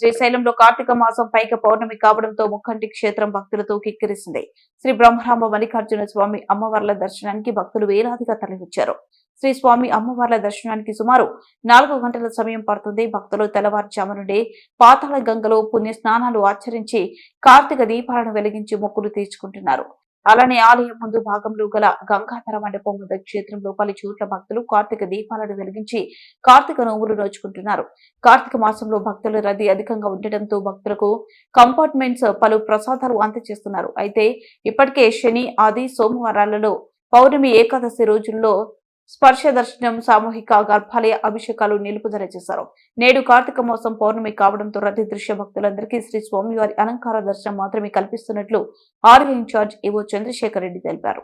శ్రీశైలంలో కార్తీక మాసం పైక పౌర్ణమి కావడంతో ముక్కంటి క్షేత్రం భక్తులతో కిక్కిరిసింది. శ్రీ బ్రహ్మరాంబ మల్లికార్జున స్వామి అమ్మవార్ల దర్శనానికి భక్తులు వేలాదిగా తరలివచ్చారు. శ్రీ స్వామి అమ్మవార్ల దర్శనానికి సుమారు నాలుగు గంటల సమయం పడుతుంది. భక్తులు తెల్లవారుజాము నుండి పాతాళ గంగలో పుణ్య స్నానాలు ఆచరించి కార్తీక దీపాలను వెలిగించి మొక్కులు తీర్చుకుంటున్నారు. అలానే ఆలయం ముందు భాగంలో గల గంగాధర మండపం వద్ద క్షేత్రంలో పలు చోట్ల భక్తులు కార్తీక దీపాలను వెలిగించి కార్తీక నోములు నోచుకుంటున్నారు. కార్తీక మాసంలో భక్తుల రద్దీ అధికంగా ఉండటంతో భక్తులకు కంపార్ట్మెంట్స్ పలు ప్రసాదాలు అందజేస్తున్నారు అయితే ఇప్పటికే శని ఆది సోమవారాలలో పౌర్ణమి ఏకాదశి రోజుల్లో స్పర్శ దర్శనం సామూహిక గర్భాలయ అభిషేకాలు నిలుపుదల చేశారు. నేడు కార్తీక మాసం పౌర్ణమి కావడంతో రద్దీ దృశ్య భక్తులందరికీ శ్రీ స్వామివారి అలంకార దర్శనం మాత్రమే కల్పిస్తున్నట్లు ఆర్య ఇన్ఛార్జ్ ఏవో చంద్రశేఖర్ రెడ్డి తెలిపారు.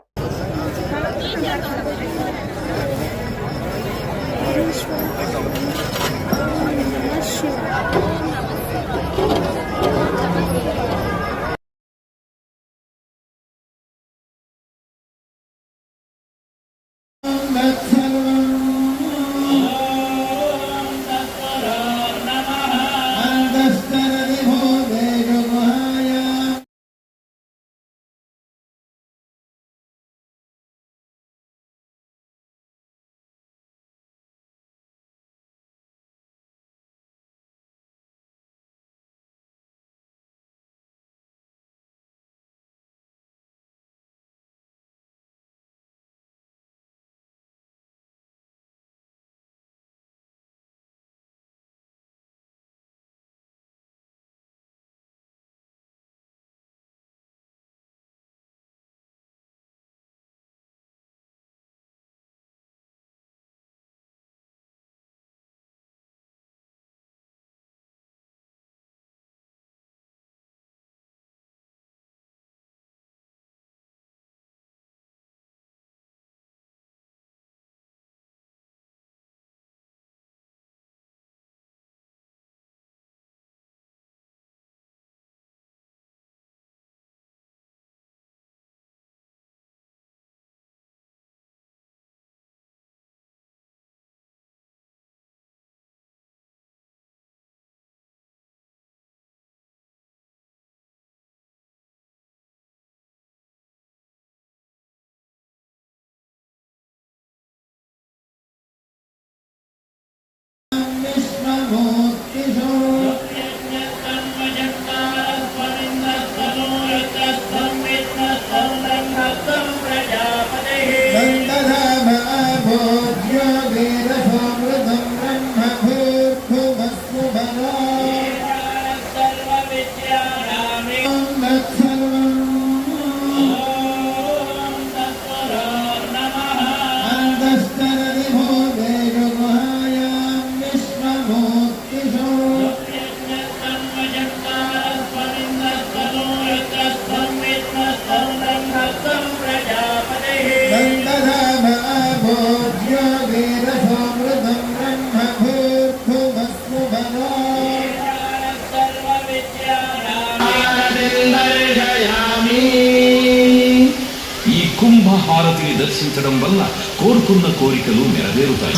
하나, Yes, ఈ కుంభ హారతిని దర్శించడం వల్ల కోరుకున్న కోరికలు నెరవేరుతాయి.